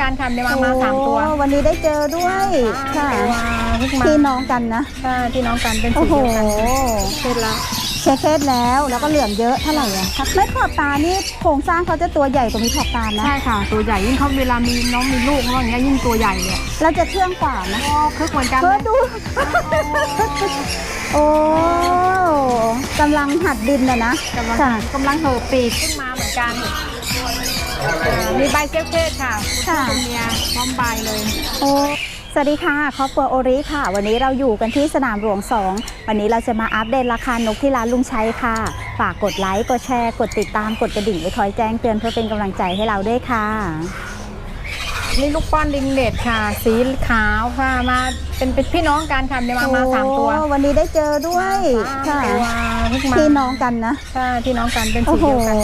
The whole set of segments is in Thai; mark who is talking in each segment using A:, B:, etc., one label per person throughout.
A: กันค่ะได้มามาสามตัว
B: โอ้วันนี้ได้เจอด้วยค่ะ
A: เพิ่งมา
B: พี่น้องกันนะ
A: ใช่พี่น้องกันเป็น
B: โอ้
A: สี
B: โห
A: เดียวกันเสร็จแล้ว
B: เช็คเคสแล้วแล้วก็เหลืองเยอะเท่าไหร่อะครับไม่ขอบตานี่โครงสร้างเขาจะตัวใหญ่กว่ามีขอบตานะ
A: ใช่ค่ะ ตัวใหญ่ยิ่งเขาเวลามีน้องมีลูกเขาอย่างเงี้ยยิ่งตัวใหญ่เลย
B: แล้วจะเชื่องกว่านะ
A: ก็คึกเหมือนกัน
B: เอ
A: เล
B: อยดูโอ้กำลังหัดดินนะนะ
A: กำลัง
B: ค่ะ
A: กำลังเห่อปีกขึ้นมาเหมือนกันอ่า มีใบเซลเพศค่ะ
B: ค่ะ
A: ตัวเมียพร้อมใบเลย
B: โอ้สวัสดีค่ะ ครอบครัวโอริค่ะ วันนี้เราอยู่กันที่สนามหลวง 2 วันนี้เราจะมาอัปเดตราคานกที่ร้านลุงชัยค่ะ ฝากกดไลค์ กดแชร์ กดติดตาม กดกระดิ่งไว้คอยแจ้งเตือนเพื่อเป็นกำลังใจให้เราด้วยค่ะ
A: นี่ลูกป้อนลิงเน็ตค่ะ สีขาวค่ะ มาเป็นเป็นพี่น้องกันค่ะได้มามาสามตัว
B: โอ้วันนี้ได้เจอด้วย
A: สา
B: ค่ะ
A: มตัวเพิ่งมา
B: พี่น้องกันนะ
A: ใช่พี่น้องกันเป็นสี
B: โอ้โห
A: เดียวกัน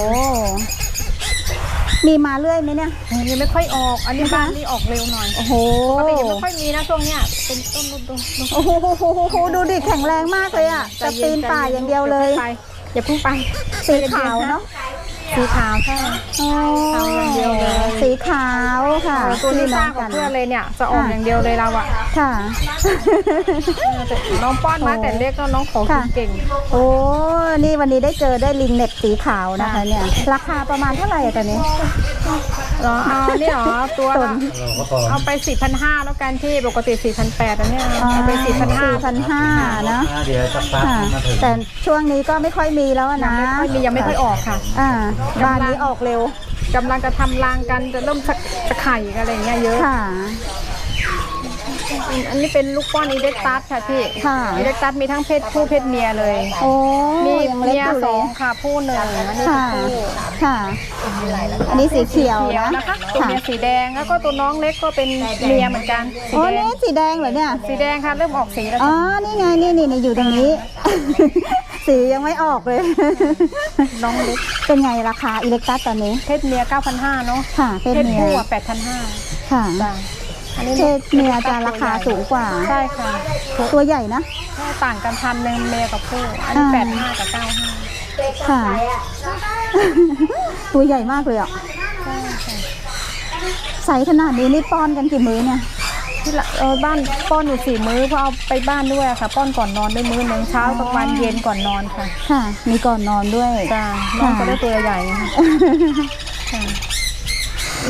B: มีมาเรื่อยไหมเนี่ย
A: ยังไม่ค่อยออก อันนี้
B: นะคะ
A: บ้านนี่ออกเร็วหน่อย
B: โอ้โห
A: ปกติยังไม่ค่อยมีนะช่วงเนี้ย เป็นต้นรุ่นต้นรุ่น
B: โอ้โหดูดิแข็งแรงมากเลยอะ
A: ใจ
B: จะ
A: เย็
B: ปีนป่าอย่างเดียวเลย
A: อย่าเพิ่งไป
B: สีขาวเนาะ
A: สีขาวใช่
B: โอ้
A: ขาวอย่างเดียวเลย
B: สีขาวค่ะ
A: ตัวนี้
B: พี่
A: ส
B: น้อ
A: ร้างงกั
B: กับน
A: เพื่อนเลยเนี่ย จะออก
B: ค่ะ
A: อย่างเดียวเลยเราอะ
B: ค่ะ
A: น้องป้อนมาแต่เล็กก็น้องขอกิน
B: ค่ะ
A: เก่ง
B: โอ้ นี่วันนี้ได้เจอได้ลิงเน็ตสีขาวนะคะ
A: ค่ะ
B: เนี่ย ราคาประมาณเท่าไหร่อะตอนนี้
A: เหรอเอาเนี่ยเหรอตัว
B: ส
A: ละ
B: น
A: เอาไปสี่พันห้าแล้วกันที่ปกติสี่พันแปดอันเนี้ยเอาไปสี่พันห้า
B: สี่พันห้านะ
C: เดี๋ยวสักพัก
B: ค่ะ
C: มาถึง
B: แต่ช่วงนี้ก็ไม่ค่อยมีแล้วอะ
A: ยัง
B: นะ
A: ไม่ค่อยมียังไม่ค่อยออกค่ะ
B: อ่าบ้านนี้ออกเร็ว
A: กำลังจะทำรางกันจะเริ่มจะไข่กันอะไรเงี้ยเยอะ
B: ค่ะ
A: อันนี้เป็นลูกป้อนอีเด็กตัสค่ะพี่
B: ค่ะ
A: อีเด็กตัสมีทั้งเพศผู้เพศเมียเลย
B: โอ้
A: มี
B: ยังเล็ก
A: เมีย
B: อยู่
A: ส
B: เล
A: อยงค่ะผู้หนึ่งอันนี้
B: ค่ะ
A: ตัวผู้
B: ค่ะ อันนี้สีเขียว
A: เขียว
B: นะ
A: นะคะตัว
B: ค่ะ
A: เมียสีแดงแล้วก็ตัวน้องเล็กก็เป็นเมียเหมือนกันสี
B: โอ้
A: แดง
B: นี่สีแดงเหรอเนี่ย
A: สีแดงค่ะเริ่มออกสีแล้ว
B: อ๋อ นี่ไง นี่นี่นี่อยู่ตรงนี้ สียังไม่ออกเลย
A: น้องเล็ก
B: เป็นไงราคาอิเล็กตัสตอนนี้
A: เพศเมีย9,500เนาะ
B: ค่ะเพศ
A: เพศ
B: เมีย
A: ผู้อะ8,500
B: ค่ะ
A: จ้ะ อันนี้
B: เพศเมียจะราคาสูงกว่า
A: ใช่ค่ะ
B: ตัวใหญ่นะ
A: ก็ต่างกันพันหนึ่งเมียกับผู้อันนี้
B: อ่า
A: 85กับ95
B: ค่ะ ตัวใหญ่มากเลยอะ
A: ใช่ค่ะ
B: ใสขนาดนี้นี่ป้อนกันกี่มื้อเนี่ย
A: ที่ละเออบ้านป้อนอยู่สี่มื้อเพราะเอาไปบ้านด้วยอะค่ะ ป้อนก่อนนอนด้วยมื้อหนึ่งเช้ากลางวันเย็นก่อนนอนค่ะ
B: ค่ะ มีก่อนนอนด้วย
A: จ้าน้องก็ได้ตัวใหญ่ค่ะค่ะ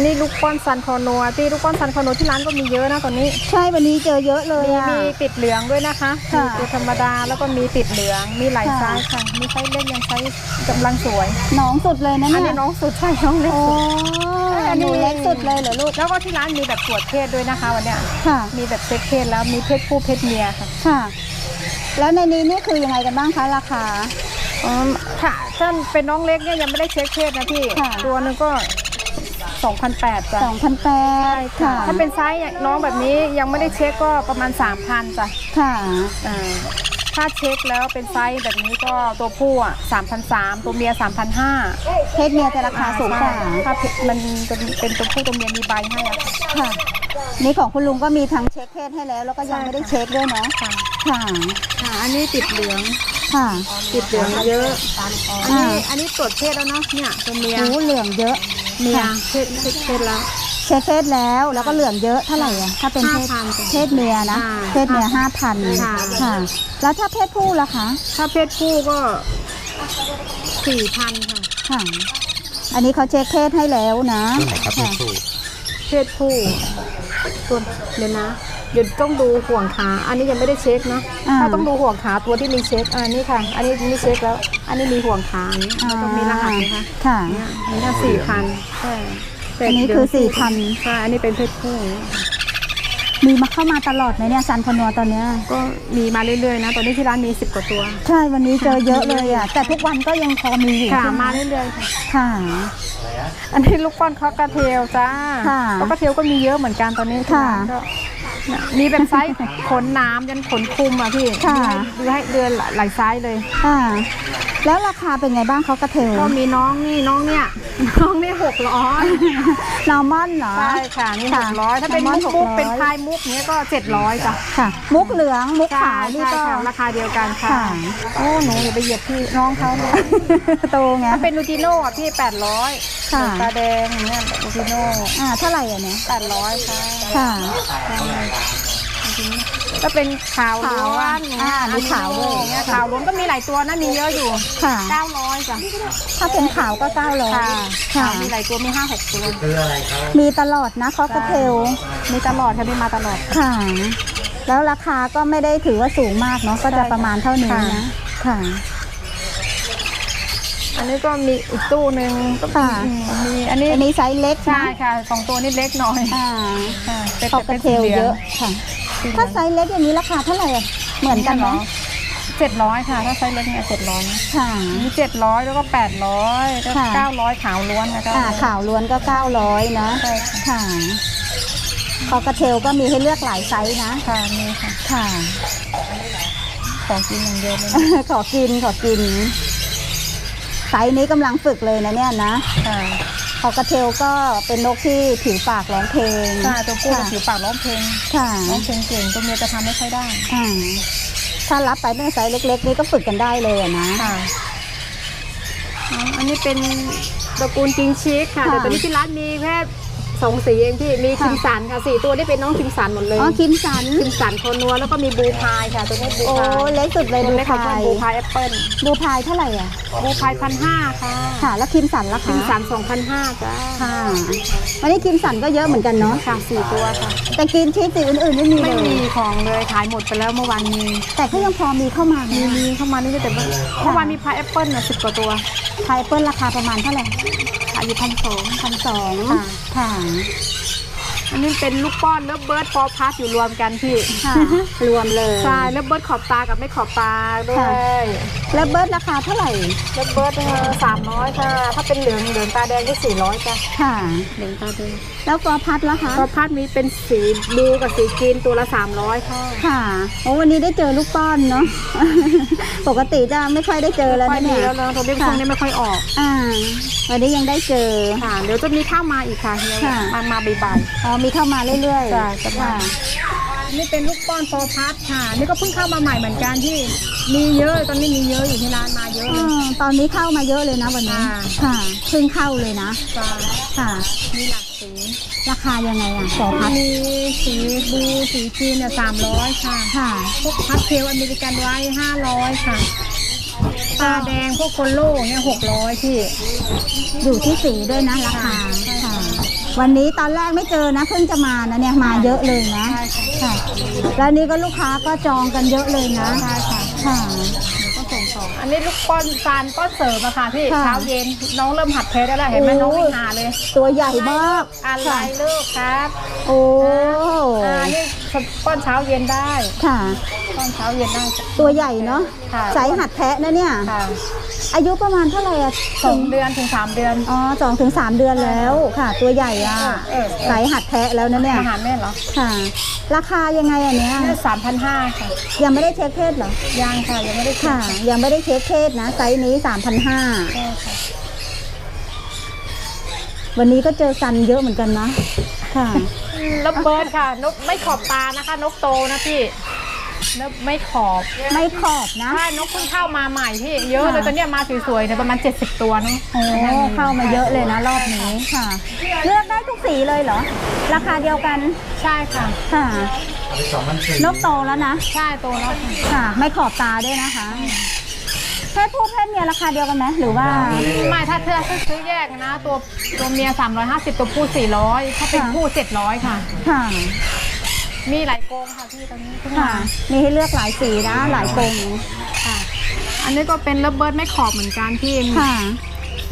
A: นี่ลูกป้อนซันคอนัวที่ลูกป้อนซันคอนัวที่ร้านก็มีเยอะนะตอนนี้
B: ใช่วันนี้เจอเยอะเลย
A: มี
B: อะ
A: มีติดเหลืองด้วยนะคะ
B: ค่ะ
A: มีตัวธรรมดาแล้วก็มีติดเหลือง มีหลาย
B: ค่ะ
A: ไซส์ค่ะ มีไซส์เล็กยังไซส์กำลังสวย
B: น้องสุดเลยนะ
A: อัน
B: เนี่
A: นี้
B: ย
A: น้องสุดใช่น้องเล็ก
B: โอ้
A: สุด
B: อันนี้เล็กสุดเลยเหรอลูก
A: แล้วก็ที่ร้านมีแบบตรวจเพศด้วยนะคะวันเนี้ย
B: ค่ะ
A: มีแบบเช็คเพศแล้วมีเพศผู้เพศเมียค่ะ
B: ค่ะ แล้วในนี้นี่คือยังไงกันบ้างคะราคา
A: อืมค่ะถ้าเป็นน้องเล็กเนี่ยยังไม่ได้เช็คเพศนะพี่
B: ค่ะ
A: ตัวหนึงก็ 2,800จ้ะ
B: 2,800ค่ะ
A: ถ้าเป็นไซส์น้องแบบนี้ยังไม่ได้เช็คก็ประมาณ 3,000จ้ะ
B: ค่ะ
A: อ่าถ้าเช็คแล้วเป็นไซส์แบบนี้ก็ตัวผู้อะ3,300ตัวเมีย3,500
B: เพศเมียจะราคาสูงกว่า
A: ถ้ามันเป็นเป็นตัวผู้ตัวเมียมีใบให้อะค่ะ
B: ค่ะนี่ของคุณลุงก็มีทั้งเช็คเพศให้แล้ว แล้วก็ยัง
A: ใช่
B: ไม่ได้เช็คด้วยเนาะ
A: ค่ะ
B: ค่ะ
A: ค่ะ อันนี้ติดเหลือง
B: ค่ะ
A: ติดเหลืองเยอะ อันนี้
B: อ่า
A: อันนี้ตรวจเพศแล้วเนาะ เนี่ยตัวเมีย
B: หูเหลืองเยอะ
A: เมีย
B: ค่ะ
A: เพศเพศเพศแล้ว
B: เช็คเพศแล้วแล้วก็เหลืองเยอะเท่าไหร่อะถ้าเป็นเพศ
A: 5,000จ้ะ
B: เพศเมียนะ
A: ค่ะ
B: เพศเมียห้าพัน
A: ค่ะ
B: ค่ะ แล้วถ้าเพศผู้ล่ะคะ
A: ถ้าเพศผู้ก็สี่พันค่ะ
B: ค่ะ อันนี้เขาเช็คเพศให้แล้วนะ
C: ที่ไหนครับพี่
B: ค่ะ
C: สู้
A: เพศผู้ตัวเดี๋ยวนะ เดี๋ยวต้องดูห่วงขา อันนี้ยังไม่ได้เช็คนะ
B: อ่า
A: ถ้าต้องดูห่วงขาตัวที่มีเช็คอันนี้ค่ะ อันนี้มีเช็คแล้ว อันนี้มีห่วงขาอย่างนี้แล้วก็มีรหัสนะคะ
B: ค่ะ
A: เนี่ยอันนี้สี่พันใช่แต่
B: อันนี้คือ
A: เดี๋ยว
B: 4,000
A: ใช่อันนี้เป็นเพศผู้
B: มีมาเข้ามาตลอดไหมเนี่ยซันพนัวตอนเนี้ย
A: ก็มีมาเรื่อยๆนะ ตอนนี้ที่ร้านมีสิบกว่าตัว
B: ใช่วันนี้เจอเยอะเลยอะ แต่ทุกวันก็ยังพอมีอยู่
A: ค่ะ
B: ใช่ไห
A: มาเรื่อยๆค่ะ
B: ค่ะ
A: อันนี้ลูกป้อนคอกกระเทลจ้า
B: ค่ะ
A: คอกกระเทลก็มีเยอะเหมือนกันตอนนี้
B: ค่ะ
A: ก็เนี่ย มีเป็นไซส์ขนน้ำยันขนคุมอะพี่
B: ค่ะ
A: ดูให้ดูให้เดือนหลายไซส์เลย
B: ค่ะ แล้วราคาเป็นไงบ้างเขากระเทล
A: ก็มีน้องนี่น้องเนี่ยน้องนี่ห กร้อย
B: นอร์มอนเหรอ
A: ใช่ค่ะนี่ห
B: ค่ะ
A: กร้อยถ้าเป็น
B: แซลม
A: มุ
B: อน
A: กมุก
B: 600
A: เป็นพายมุกเนี้ยก็เจ็ดร้อยจ้ะ
B: ค่ะ มุกเหลืองมุก
A: ใช่
B: ขาวนี่
A: ใช่
B: ก็
A: ค่ะราคาเดียวกันค่ะ
B: ค่ะ
A: โอ้หนูอย่าไปเหยียบพี่น้องเขาเลย
B: โตไง
A: ถ้าเป็นลูติโน่อะพี่แปดร้อย
B: ค่ะ
A: ตาแดงอย่างเงี้ยลูติโน่
B: อ่าเท่าไหร่อะเนี่ย
A: แปดร้อยค่ะ
B: ค่ะ
A: ก็เป็นขาวล้วน
B: ขาวอ่ามีขาวด้วย
A: เนี่ยขาวล้วนก็มีหลายตัวนะมีเยอะอยู่
B: ค่ะ
A: เก้าร้อยจ้ะ
B: ถ้าเป็นขาวก็เก้าร้อย
A: ค่ะ
B: ค่ะ
A: มีหลายตัวมีห้าหกตัว
B: มีตลอดนะเขากระเทล
A: มีตลอดค่ะมีมาตลอด
B: ค่ะ แล้วราคาก็ไม่ได้ถือว่าสูงมากเนาะก็จะประมาณเท่านี้
A: ค่ะ
B: นะค่ะ
A: อันนี้ก็มีอีกตู้หนึ่งก็
B: ค่ะ
A: อืมมีอันนี้
B: อันนี้ไซส์เล็ก
A: ใช่
B: นะ
A: ค่ะสองตัวนี้เล็กหน่อย
B: อ่า
A: ค่ะเป็น
B: เขากระเทลเยอะค่ะ ถ้าไซส์เล็กอย่างนี้ราคาเท่าไหร่อะเหมือนกันไหม
A: เจ็ดร้อยค่ะ ถ้าไซส์เล็กเนี่ยเจ็ดร้อย
B: ค่ะ
A: มีเจ็ดร้อยแล้วก็แปดร้อยแล้ว
B: ค่ะ
A: เก้าร้อยขาวล้วนนะคะ
B: อ่าขาวล้วนก็900นะ
A: ใช่ค่ะ
B: ค่ะคอกระเทลก็มีให้เลือกหลายไซส์นะ
A: ค่ะมีค่ะ
B: ค่ะ
A: ของกินอย่างเดียวเลย
B: ขอกินขอกิน ไซส์นี้กำลังฝึกเลยนะเนี่ยนะ
A: ค่ะ
B: คอกระเทลก็เป็นนกที่ผิวปากร้องเพลง
A: ใช่ตัวผู้จะ
B: ค่ะ
A: ผิวปากร้องเพลง
B: ค่ะ
A: ร้องเพลงเก่งตัวเมียจะทำไม่ค่อยได้
B: อ่าถ้ารับไปตั้งไซส์เล็ก ๆ นี่ก็ฝึกกันได้เลยอะนะ
A: ค่ะอ๋ออันนี้เป็นตระกูลจิงชิกค่ะ
B: ค่ะ
A: แต่ตอนนี้ที่ร้านมีแค่ สองสีเองที่มี
B: ค่ะ
A: คิมสันค่ะสี่ตัวนี่เป็นน้องคิมสันหมดเลย
B: อ๋อคิมสัน
A: คิมสันโคนัวแล้วก็มีบูพายค่ะตัวนี้บู
B: โอ้
A: พาย
B: เล็กสุดเลย
A: ตัว
B: ดู
A: เล็กของ
B: พาย
A: บูพายแอปเปิ้ล
B: ดูพายเท่าไหร่อะ
A: บูพายพันห้าค่ะ
B: ค่ะ แล้วคิมสันล่ะ
A: คิ
B: คะ
A: มสันสองพันห้าจ้า
B: ค่ะวันนี้คิมสันก็เยอะเหมือนกันเนาะ
A: ค่ะสี่ตัวค่ะ
B: แต่กินชีสสีอื่นๆไม่มี
A: ไม่
B: เลย
A: มีของเลยขายหมดไปแล้วเมื่อวานมี
B: แต่ก็ยังพอมีเข้ามา
A: มี
B: นะ
A: มีเข้ามานี่แต่ว่าเมื่อวานมีพายแอปเปิ้ลน่ะสิบกว่าตัว
B: พายเปิ้ลราคาประมาณเท่าไหร่
A: ขาย อยู่พันสอง
B: พันสอง
A: ค่ะ
B: ค่ะ
A: อันนี้เป็นลูกป้อนเลิฟเบิร์ดฟอร์พัสอยู่รวมกันพี่
B: ค่ะ รวมเลย
A: ใช่เลิฟเบิร์ดขอบตากับไม่ขอบตาด้ว
B: ค่ะ
A: ย
B: แล้วเบิร์ดราคาเท่าไหร่
A: เลิฟเบิร์ดสามร้อยค่ะ ถ้าเป็นเหลืองเหลืองตาแดงก็สี่ร้อยจ้ะ
B: ค่ะ
A: เหลืองตาแดง
B: แล้วฟอร์พัดล่ะคะ
A: ฟอร์พัสมีเป็นสีบลูกับสีกรีนตัวละสามร้อยค่ะ
B: ค่ะโอ้วันนี้ได้เจอลูกป้อนเนาะ ปกติจะไม่ค่อยได้เจอแล้ว
A: ค่อย
B: นะ
A: มี
B: เนี่ย
A: แล้วนะตัวนี้ช่วงนี้ไม่ค่อยออก
B: อ่าวันนี้ยังได้เจอ
A: ค่ะ เดี๋ยวจะมีเข้ามาอีกค่ะเฮีย
B: ค่ะ
A: มามาบ่าย
B: อ๋อมีเข้ามาเรื่อย
A: จ้ะจะมา
B: ค่ะ
A: ๆนี่เป็นลูกป้อนฟอร์พัสค่ะ นี่ก็เพิ่งเข้ามาใหม่เหมือนกันที่ มีเยอะตอนนี้มีเยอะอยู่ที่ร้านมาเยอะ
B: อ
A: เลย
B: อตอนนี้เข้ามาเยอะเลยนะวันนี้
A: ค่ะ
B: ค่ะเพิ่งเข้าเลยนะ
A: ค่ะ
B: ค่ะ
A: มีหลากสี
B: ราคายังไงอะฟอร์พัด
A: มีสีบลูสีกรีนเนี่ยสามร้อยค่ะ
B: ค่ะ
A: พวกพัดเทลอเมริกันไว้ห้าร้อยค่ะ ตาแดงพวกโคโล่เนี่ยหกร้อยพี่
B: อยู่ที่สีด้วยนะราคา
A: ใช่
B: ค่ะ วันนี้ตอนแรกไม่เจอนะเพิ่งจะมานะเนี่ยมาเยอะเลยนะ
A: ใช่ค่ะ
B: ค่ะแล้วนี่ก็ลูกค้าก็จองกันเยอะเลยนะ
A: ใช่ค่ะ
B: ค่ะ
A: เดี๋ยวก็ส่งต่ออันนี้ลูกป้อนฟานป้อนเสริมอะค่ะพี่
B: ค่ะ
A: เช้าเย็นน้องเริ่มหัดเทสได้แล้วเห็นไหม
B: โอ้
A: น้องวิ่งหาเลย
B: ตัวใหญ่มาก
A: อะไร
B: ค่ะ
A: ลูกครับ
B: โอ้
A: อ่านี่ ป้อนเช้าเย็นได้
B: ค่ะ
A: ป้อนเช้าเย็นได้
B: ตัวใหญ่เนาะ
A: ค่ะ
B: สายหัดแทะนะเนี่ย
A: ค่ะ
B: อายุประมาณเท่าไหร่อะ
A: สองเดือนถึงสามเดือน
B: อ๋อสองถึงสามเดือนแล้วค่ะ ตัวใหญ่อะ
A: เออเออ
B: สายหัดแทะแล้วนะเนี่ย
A: อาหารแม่เหรอ
B: ค่ะ ราคายังไงอันเนี้ย
A: นี่สามพันห้าค่ะ
B: ยังไม่ได้เช็คเพศเหรอ
A: ยังค่ะยังไม่ได้
B: ค่ะยังไม่ได้เช็คเพศนะ ไซส์นี้สามพันห้า
A: ใช่ค่ะ
B: วันนี้ก็เจอซันเยอะเหมือนกันนะ ค่ะ
A: แล้วเบิร์ดค่ะ นกไม่ขอบตานะคะ นกโตนะพี่นกไม่ขอบ
B: ไม่ขอบนะ
A: ใช่นกเพิ่งเข้ามาใหม่พี่เยอะเลย
B: ค่ะ
A: ตอนเนี้ยมาสวยๆเนี่ยประมาณ 70 ตัวเนอะ
B: โอ้เข้ามาเยอะเลยนะรอบนี้ค่ะ เลือกได้ทุกสีเลยเหรอ ราคาเดียวกัน
A: ใช่ค่ะ
B: ค่ะ นกโตแล้วนะ
A: ใช่โตแล้วค่ะ
B: ค่ะไม่ขอบตาด้วยนะคะ เพศผู้เพศเมียราคาเดียวกันไหมหรือว่า
A: ไม่ถ้าเธอซื้อแยกนะ ตัวตัวเมีย 350 ตัวผู้ 400 ถ้าเป็น
B: ค่ะ
A: คู่700 ค่ะ
B: ค่ะ
A: มีหลายโกงค่ะพี่ตอนนี้ขึ้น
B: ค่ะ
A: มา
B: มีให้เลือกหลายสีนะ หลายกรง
A: ค่ะ อันนี้ก็เป็นระเบิดไม่ขอบเหมือนกันพี่
B: ค่ะ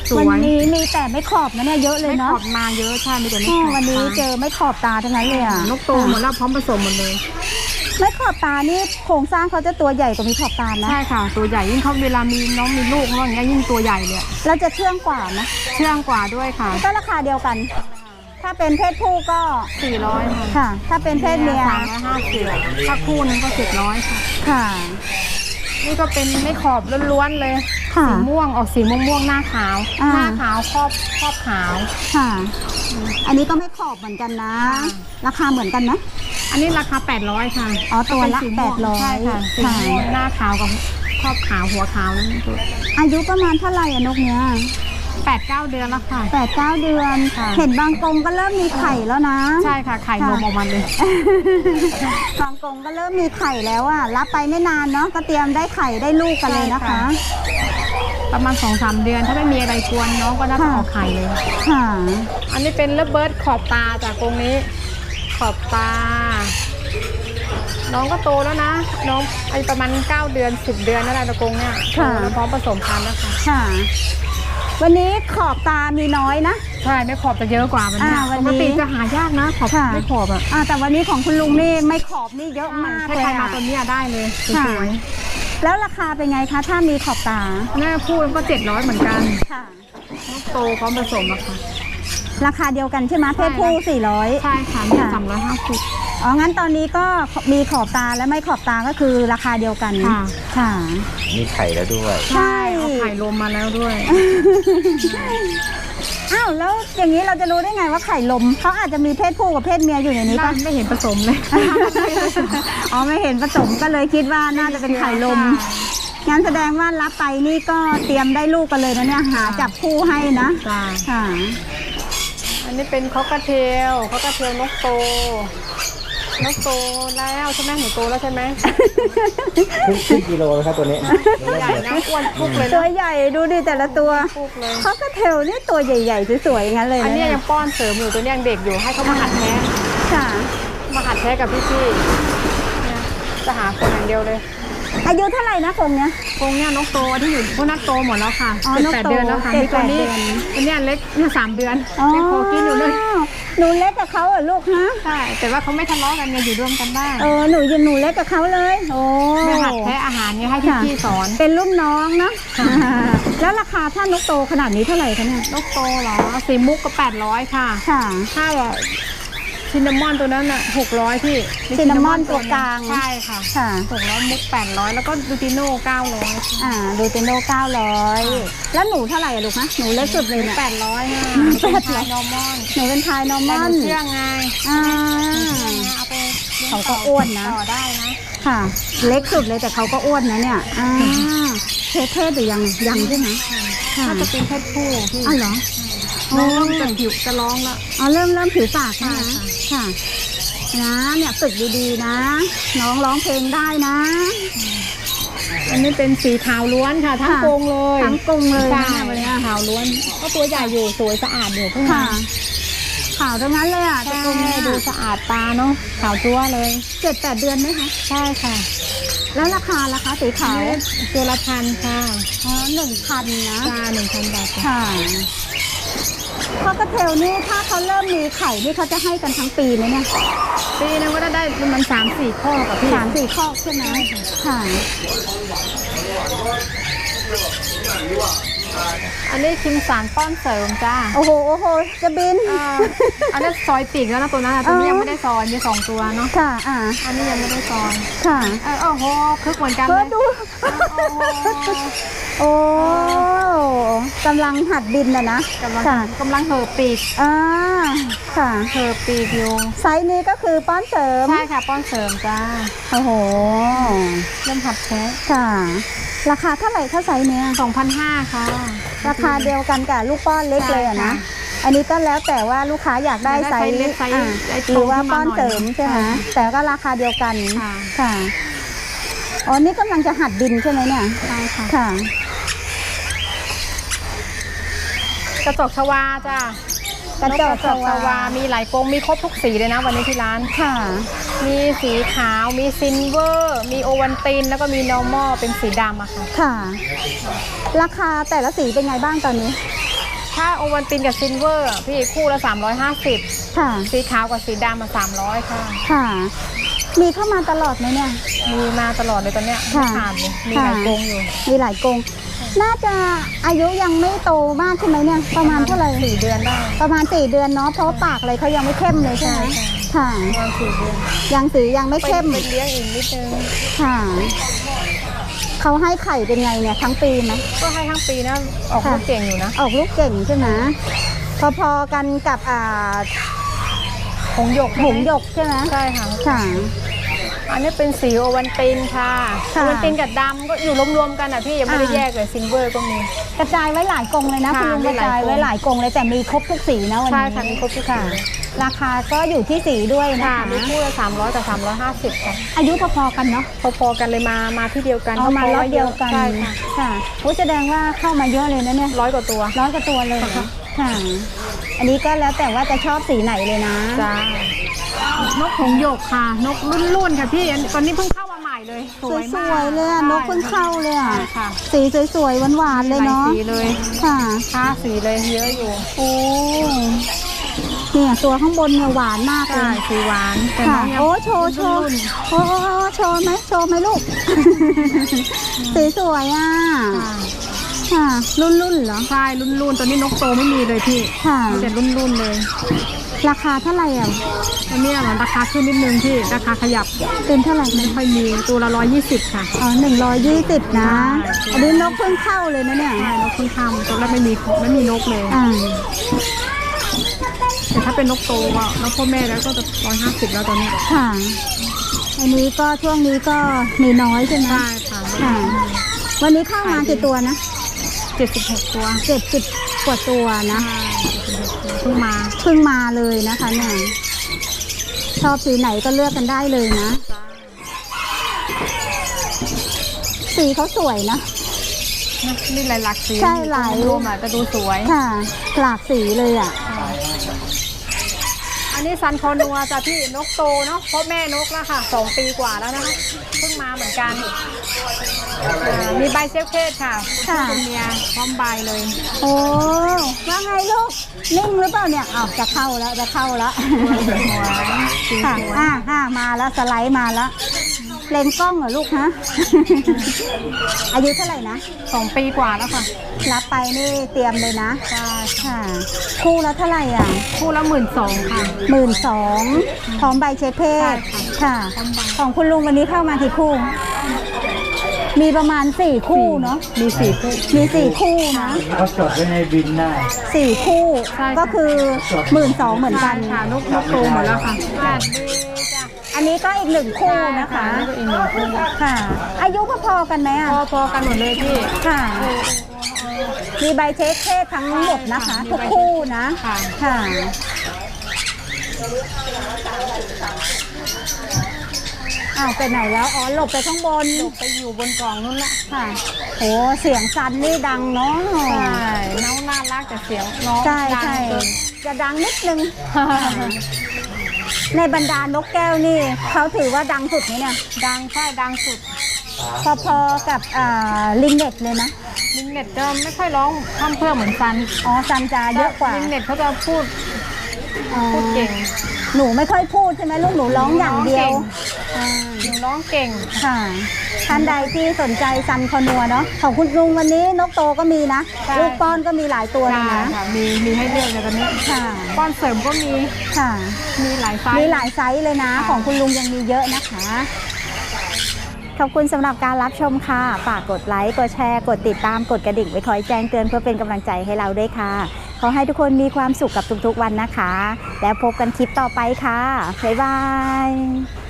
A: สว
B: วัน
A: ย
B: นี้มีแต่ไม่ขอบนะเนี่ยเยอะเลย
A: ไม่ข
B: เนาะ
A: อบมาเยอะใช่มีแต่ไม่
B: อ๋
A: ข
B: อ
A: อบ
B: วันนี้
A: ตา
B: เจอไม่ขอบตาทั้งนั้นเลยอะ
A: นกโตหมดแล้วพร้อมผสมหมดเลย
B: ไม่ขอบตานี่โครงสร้างเขาจะตัวใหญ่กว่ามีขอบตานะ
A: ใช่ค่ะ ตัวใหญ่ยิ่งเขาเวลามีน้องมีลูกเขาอย่างเงี้ยยิ่งตัวใหญ่เลย
B: แล้วจะเชื่องกว่านะ
A: เชื่องกว่าด้วยค่ะ
B: ก็ราคาเดียวกัน ถ้าเป็นเพศผู้ก็
A: 400ค่ะ
B: ค่ะถ้าเป็นเพศเมีย
A: สามร้อยห้าสิบถ้าคู่นึงก็เจ็ดร้อยค่ะ
B: ค่ะ
A: นี่ก็เป็นไม่ขอบล้วนๆเลย
B: คค่ะ
A: สีม่วงออกสีม่วงม่วงๆหน้าขาว
B: อ่า
A: หน้าขาวครอบครอบขาว
B: ค่ะ อันนี้ก็ไม่ขอบเหมือนกันนะ
A: ค่ะ
B: ราคาเหมือนกันไหม
A: อันนี้ราคา 800 ค่ะ
B: อ๋อตัวละ
A: เป็นสีม่วง
B: 800
A: ใช่ค่ะสี
B: ค่ะ
A: ม่วงหน้าขาวกับครอบขาวหัวขาวนั่นตัว
B: อายุประมาณเท่าไหร่อะนกเนี้ย
A: แปดเก้าเดือนแล้วค่ะ
B: แปดเก้าเดือน
A: ค่ะ
B: เห็นบางกรงก็เริ่มมีไข่แล้วนะ
A: ใช่ค่ะไข่นมออกมาเลย
B: บางกรงก็เริ่มมีไข่แล้วอะรับไปไม่นานเนาะก็เตรียมได้ไข่ได้ลูกกันเลยนะคะ
A: ใช่ค่ะประมาณสองสามเดือน ถ้าไม่มีอะไรกวนน้องก็น่าจะ
B: ค่ะ
A: ออกไข่เลย
B: ค่ะ
A: อันนี้เป็นเลเบิร์ดขอบตาจากกรงนี้ ขอบตา น้องก็โตแล้วนะ น้องไอประมาณ 9 เดือน 10 เดือนนั่นแหละตะกรงเนี่ยโต
B: ค่ะ
A: แล้วพร้อมผสมพันธุ์นะคะ
B: ค่ะ วันนี้ขอบตามีน้อยนะ
A: ใช่ไม่ขอบจะเยอะกว่ามันเนี่ย
B: อ่าวัน
A: ป
B: นี้
A: กติจะหายากนะขอบ
B: ค่ะ
A: ไม่ขอบอะ
B: อ่าแต่วันนี้ของคุณลุงนี่ไม่ขอบนี่เยอะมาก
A: ถ้า
B: เลย
A: ใครมา
B: อะ
A: ตัวเนี้ยได้เลยส
B: ค่ะ
A: วย
B: แล้วราคาเป็นไงคะถ้ามีขอบตา
A: ๆแม่พูดก็ 700 เหมือนกัน
B: ค่ะ
A: น้องโตพร้อมผสมอะค่ะ
B: ราคาเดียวกันใช่ไหมเพศผู้400
A: ใช่ค่ะมี
B: ค่ะ
A: สามร้อยห้าสิบ
B: อ๋อ งั้นตอนนี้ก็มีขอบตาและไม่ขอบตาก็คือราคาเดียวกัน
A: ค่ะ
B: ค่ะ
C: มีไข่แล้วด้วย
B: ใช่
A: เอาไข่ลมมาแล้วด้วย
B: อ้าวแล้วอย่างนี้เราจะรู้ได้ไงว่าไข่ลมเขาอาจจะมีเพศผู้กับเพศเมียอยู่ในนี้
A: นี่
B: ปะ
A: ไม่เห็นผสมเลย
B: อ๋อไม่เห็นผสมก็เลยคิดว่าน่าจะเป็นไข่ลม งั้นแสดงว่ารับไปนี่ก็เตรียมได้ลูกกันเลยนะเนี่ยหาจับคู่ให้นะ
A: จ้า
B: ค่ะ
A: อันนี้เป็นคอกระเทลคอกระเทลนกโต นกโตแล้วใช่ไหมหนูโตแล้วใช่ไหม
C: ครึ่งครึ่งกิโลนะครับตัวนี้
A: ใหญ่นะอ้วนพุกเลย
B: ตัว
A: นะ
B: ใหญ่ดูดิแต่ละตัว
A: พุกเลย
B: เขาก็เทลนี่ตัวใหญ่ๆสวยๆอย่างนั้นเลย
A: อัน
B: นะ
A: เนี้ยยังป้อนเสริมอยู่ตัวเนี้ยยังเด็กอยู่ให้เขามาหัดแท้
B: ค่ะ
A: มาหัดแท้กับพี่ๆเนี่ยจะหาคนอย่างเดียวเลย
B: อายุเท่าไหร่นะกรงเนี้ย
A: กรงเนี่ยนกโตที่อยู่พวกนักโตหมดแล้วค่ะ
B: อ๋อ
A: เป็น
B: นก
A: แปด
B: โต
A: เดือนแล้วค่ะ
B: เป็น
A: มีตัวนี้
B: แปดเดือน
A: ตัวเนี้ยเล็กเนี่ยสามเดือน
B: อ๋อ
A: ยังโคกินอยู่เลย
B: หนูเล็กกับเขาเหรอลูกฮะ
A: ใช่แต่ว่าเขาไม่ทะเลาะกันไงอยู่ร่วมกันได้
B: เออหนูยังหนูเล็กกับเขาเลย โอ้
A: ไม่หัดแท้อาหารเนี่ยให้
B: ค่ะ
A: พี่ๆสอน
B: เป็นรุ่นน้องเนอะ
A: ค่ะ
B: แล้วราคาถ้านกโตขนาดนี้เท่าไหร่คะเนี่ย
A: นกโตเหรอสีมุกก็แปดร้อยค่ะ
B: ค่ะ
A: ถ้าแบบ ซินนามอนตัวนั้นอะหกร้อยพี่
B: ซินนามอนตัวกลาง
A: ใช่ค่ะ
B: ค่ะ
A: หกร้อยมุกแปดร้อยแล้วก็ดูติโน่เก้าร้อย
B: อ่าดูเจโน่เก้าร้อยแล้วหนูเท่าไหร่อะลูกฮะหนูเล็กสุดเลยเนี่ย
A: แปดร้อยค่ะ
B: แป
A: เป็น
B: ดร้
A: พา
B: อย
A: ยนอร์มอน
B: หนูเป็นพายนอร์ม
A: แต่
B: อ
A: ห
B: น
A: นูเชื่องไง
B: อ่า
A: เอาไปลี้ยง
B: เขาก็อ้วนนะ
A: ต่อได้นะ
B: ค่ะ เล็กสุดเลยแต่เขาก็อ้วนนะเนี่ยอ่าเทศเทศหรือยังยังใช่ไหมค่ะ
A: น่าจะเป็นเพศผู้พี่
B: อ๋อเหรอ
A: น้อง เริ่มจะผิวจะร้องละ
B: อ๋อเริ่มเริ่มผิวปากนะ
A: ใช่ค่ะ
B: ค่ะ นะเนี่ยฝึกดีๆนะ น้องร้องเพลงได้นะ
A: อันนี้เป็นสีขาวล้วนค่ะ ทั้ง
B: ค่ะ
A: กรงเลย
B: ทั้งกรงเลย
A: ใช่
B: นะวันเนี้ย
A: ขาวล้วน ก็ตัวใหญ่อยู่สวยสะอาดอยู่ข้างใน
B: ค่ะขาวทั้งนั้นเลยอะ
A: ใช่
B: จะกรงเนี่ย
A: ดูสะอาดตาเนาะขาวจั๊วเลย
B: เจ็ดแปดเดือนไหมคะ
A: ใช่ค่ะ
B: แล้วราคาราคาสีขาว
A: ตัวละพันค่ะ
B: อ๋อหนึ่งพันนะ
A: จ้าหนึ่งพันบาทจ้ะ
B: ค่ะ ข้อกระเทลนี่ถ้าเขาเริ่มมีไข่นี่เขาจะให้กันทั้งปีไหมเนี่ย
A: ปีนึงก็ได้ประมาณสามสี่ข้อกับพี่
B: สามสี่ข้อใช่ไหมค่ะ
A: อันนี้คิมสารป้อนเสริมจ้า
B: โอ้โหโอ้โหจะบิน
A: อ่าอันนี้ซอยปีกแล้วนะตัวนั้นอะตัวนี้
B: อ๋อ
A: ยังไม่ได้ซอยมีสองตัวเนาะ
B: ค่ะอ่า
A: อันนี้ยังไม่ได้ซอย
B: ค่ะ
A: เออโอ้โหคึกเหมือนกัน
B: เพื่
A: เล
B: อยดู
A: โอ้โห
B: โอ้กำลังหัดบินนะนะ
A: กำลัง
B: ค่ะ
A: กำลังเห่อปีก
B: อ่าค่ะ
A: เห่อปีกอยู่
B: ไซส์นี้ก็คือป้อนเสริม
A: ใช่ค่ะป้อนเสริมจ้า
B: โอ้โห
A: เริ่มหัดแท้
B: ค่ะ ราคาเท่าไหร่ถ้าไซส์เนี้ย
A: สองพันห้าค่ะ
B: ราคาเดียวกันกับลูกป้อนเล็กเลยอะนะ
A: ใช่ค่ะ
B: อันนี้ก็แล้วแต่ว่าลูกค้าอยากได้
A: อยาก
B: ไซ
A: ได้
B: ส์
A: ไซส์เล็กไซส์
B: อ่า
A: ไอ้โต
B: หรือว่า
A: ขึ้นมา
B: ป้อนเสริม
A: หน่อย
B: ใช่ไหม
A: ค่ะ
B: แต่ก็ราคาเดียวกัน
A: ค่ะ
B: ค่ะอ๋อนี่กำลังจะหัดบินใช่ไหมเนี่ย
A: ใช่ค่ะ
B: ค่ะ
A: กระจกชวาจ้า ก
B: ระจก
A: นชวามีหลายกรงมีครบทุกสีเลยนะวันนี้ที่ร้าน
B: ค่ะ
A: มีสีขาว มีซิลเวอร์ มีโอวันติน แล้วก็มีนอร์มอลเป็นสีดำอะค่ะ
B: ค่ะ ราคาแต่ละสีเป็นไงบ้างตอนนี้
A: ถ้าโอวันตินกับซิลเวอร์พี่คู่ละ 350
B: ค่ะ
A: สีขาวกับสีดำมา300 ค่ะ
B: ค่ะ มีเข้ามาตลอดไหมเนี่ย
A: มีมาตลอดเลยตอนเนี้ยไม่
B: ค่ะ
A: ขาดเลยมีหลาย
B: ค่ะ
A: กรงอยู่
B: มีหลายกรง น่าจะอายุยังไม่โตมากใช่ไหมเนี่ย ประมาณเท่าไหร่
A: สี่เดือนได้
B: ประมาณสี่เดือนเนาะเพราะปากอะไรเขายังไม่เข้มเลยใช่ไหม
A: ใช่
B: ค่ะ
A: ประมาณสี่เดือน
B: ยังสียังไม่
A: ไป
B: เข้ม
A: ไปเลี้ยงอีกนิดนึง
B: ค่ะเขาให้ไข่เป็นไงเนี่ยทั้งปีไหม
A: ก็ให้ทั้งปีนะออก
B: ค่ะ
A: ลูกเก่งอยู่นะ
B: ออกลูกเก่งใช่ไหมพอๆกันกับอ่า
A: หงหยก
B: หงส์หยกใช่ไหม
A: ใช่ค่ะ
B: ค่ะ
A: อันนี้เป็นสีโอวันตินค่ะ
B: ค่ะ
A: โอวันตินกับดำก็อยู่รวมๆกันอะพี่ยังไม่ได้
B: อ่า
A: แยกเลยซิลเวอร์ก็มี
B: กระจายไว้หลายกรงเลยนะ
A: ค่ะ
B: คุณลุง
A: มี
B: กระจาย
A: หลายกรง
B: ไว้หลายกรงเลยแต่มีครบทุกสีนะวัน
A: ใช่
B: นี้
A: ค่ะมีครบทุกสี
B: ค่ะ ราคาก็อยู่ที่สีด้วยนะ
A: ค่ะ
B: คะ
A: มีคู่ละสามร้อยกับสามร้อยห้าสิบค่ะ
B: อายุพอๆกันเนาะ
A: พอๆกันเลยมามาที่เดียวกัน
B: เอามา
A: พะ
B: ล็อตเดียวกัน
A: ใช่ค่ะ
B: ค่ะโอ้แสดงว่าเข้ามาเยอะเลยนะเนี่ย
A: ร้อยกว่าตัว
B: ร้อยกว่าตัวเลยเหรอ
A: ค่ะ
B: ค่ะ อันนี้ก็แล้วแต่ว่าจะชอบสีไหนเลยนะ
A: จ้า นกหงส์หยกค่ะ นกรุ่นๆค่ะพี่อันตอนนี้เพิ่งเข้ามาใหม่เลยส
B: ส
A: วยมาก
B: วยๆเลยอะนกเพิ่งเข้าเลยอะ
A: ใช่ค่ะ
B: สีสวยๆหวานๆเลย
A: หลาย
B: เนาะ
A: สีเลย
B: ค่ะ
A: ห้าสีเลยเยอะอยู่
B: โอ้เนี่ยตัวข้างบนเนี่ยหวานมากเล
A: ใช่
B: ย
A: สีหวานแต่น้
B: ค่ะ
A: องยัง
B: โอ้โชว์โชว์
A: รุ่น
B: โอ้โอ้โอ้โชว์ไหมโชว์ไหมลูก สีสวยอะ
A: ๆค่ะ
B: ค่ะรุ่นรุ่นๆเหรอ
A: ใช่รุ่นๆตอนนี้นกโตไม่มีเลยพี่
B: ค่ะ
A: มีแต่รุ่นๆเลย
B: ราคาเท่าไหร่อะ
A: ต อนนี้มันราคาขึ้นนิดนึงพี่ราคาขยับ
B: เป็นเท่าไหร่
A: ไม่
B: นะ
A: ค่อยมีตัวละร้อยยี่สิบค่ะ
B: อ๋อหนึ่งร้อยยี่สิบนะ
A: ใช่
B: อันนี้นกเพิ่งเข้าเลยนะเนี่ย
A: ใช่นกคุณทำตัวแรกไม่มีไม่มีนกเลย
B: อ่า
A: แต่ถ้าเป็นนกโตก็นกพ่อแม่แล้วก็จะร้อยห้าสิบแล้วตอนนี้
B: ค่ะ อันนี้ก็ช่วงนี้ก็มีน้อยใช่ไหม
A: ใช่ค่ะ
B: ค่ะ วันนี้เข้ามากี่ตัวนะ
A: เจ็ดสิบหกตัว
B: เจ็ดสิบกว่าตัวนะ
A: เพิ่งมา
B: เพิ่งมาเลยนะคะเนี่ย ชอบสีไหนก็เลือกกันได้เลยนะ สีเขาสวยนะ
A: นี่หลายหลักสี
B: ใช่หลาย
A: รวมๆอะจะดูสวย
B: ค่ะ หลากสีเลยอะ
A: อันนี้ซันคอนัวจ้ะพี่นกโตเนาะเพราะแม่นกแล้วค่ะสองปีกว่าแล้วนะคะเพิ่งมาเหมือนกันอ่ามีใบเชฟเพศค่ะ
B: ค่ะ
A: เป็นเมียพร้อมใบเลย
B: โอ้ ว่าไงลูก นิ่งหรือเปล่าเนี่ยอ้าวจะเข้าแล้วจะเข้าแล้ว
A: สี
B: ค่ะ
A: สวย
B: อ่าอ่ามาแล้วสไลด์มาแล้ว เลนส์กล้องเหรอลูกฮะ อายุเท่าไหร่นะ
A: สองปีกว่าแล้วค่ะ
B: รับไปนี่เตรียมเลยนะ
A: ใช่
B: ค่ะคู่ละเท่าไหร่อะ
A: คู่ละหมื่นสองค่ะ
B: หมื่นสองพร้อมใบเช็คเพศ
A: ใช่
B: ค่ะ
A: พร้อมใบ
B: ของคุณลุงวันนี้เข้ามากี่คู่ มีประมาณสี่คู่เนาะ
A: มีสี่คู่
B: มีสี่คู่นะ
C: เขาจดไว้ในบินได้
B: สี่คู่
A: ใช่ค่ะ
B: ก็คือหมื่นสองเหมือนกัน
A: ใช่ค่ะนกนกโตหมดแล้วค่ะสวัสดีจ้ะ
B: อันนี้ก็อีกหนึ่งคู่นะคะ
A: นี่ก็อีกหนึ่งคู่
B: ค่ะ อายุพอๆกันไหมอะ
A: พอพอกันหมดเลยพี่
B: ค่ะมีใบเช็คเพศทั้งหมดนะคะ
A: ใช่ค่ะ
B: ทุกคู่นะ
A: ค่ะ
B: ค่ะ อ้าวไปไหนแล้วอ๋อหลบไปข้างบน
A: หลบไปอยู่บนกล่องนู้นละ
B: ค่ะโหเสียงซันนี่ดังเนาะ
A: ใช่น้องน่ารักแต่เสียงน้อง
B: ใช่
A: ดัง
B: ใช่
A: เกิน
B: จะดังนิดนึง ในบรรดานกแก้วนี่เขาถือว่าดังสุดไหมเนี่ย
A: ดังใช่ดังสุด
B: พอๆกับอ่าลิงเน็ตเลยนะ
A: ลิงเน็ตจะไม่ค่อยร้องพร่ำเพรื่อเหมือนซัน
B: อ๋อซันจะเยอะกว่า
A: ลิงเน็ตเขาจะพูด
B: อ๋อ
A: พูดเก่ง
B: หนูไม่ค่อยพูดใช่ไหมลูกหนูร้องอย่างเดียว
A: ร้องเก่งหนูร้องเก่ง
B: ค่ะท่านใดที่สนใจซันคอนัวเนาะของคุณลุงวันนี้นกโตก็มีนะ
A: ใช่
B: ลูกป้อนก็มีหลายตัวเลย
A: ใช่
B: นะ
A: ค่ะมีมีให้เลือกเลยตอนนี้
B: ค่ะ
A: ป้อนเสริมก็มี
B: ค่ะ
A: มีหลายไซส์
B: มีหลายไซส์เลยนะ
A: ค่ะ
B: ของคุณลุงยังมีเยอะนะคะ ขอบคุณสำหรับการรับชมค่ะ ฝากกดไลค์ กดแชร์ กดติดตาม กดกระดิ่งไว้คอยแจ้งเตือนเพื่อเป็นกำลังใจให้เราด้วยค่ะ ขอให้ทุกคนมีความสุขกับทุกๆวันนะคะ แล้วพบกันคลิปต่อไปค่ะ บ๊ายบาย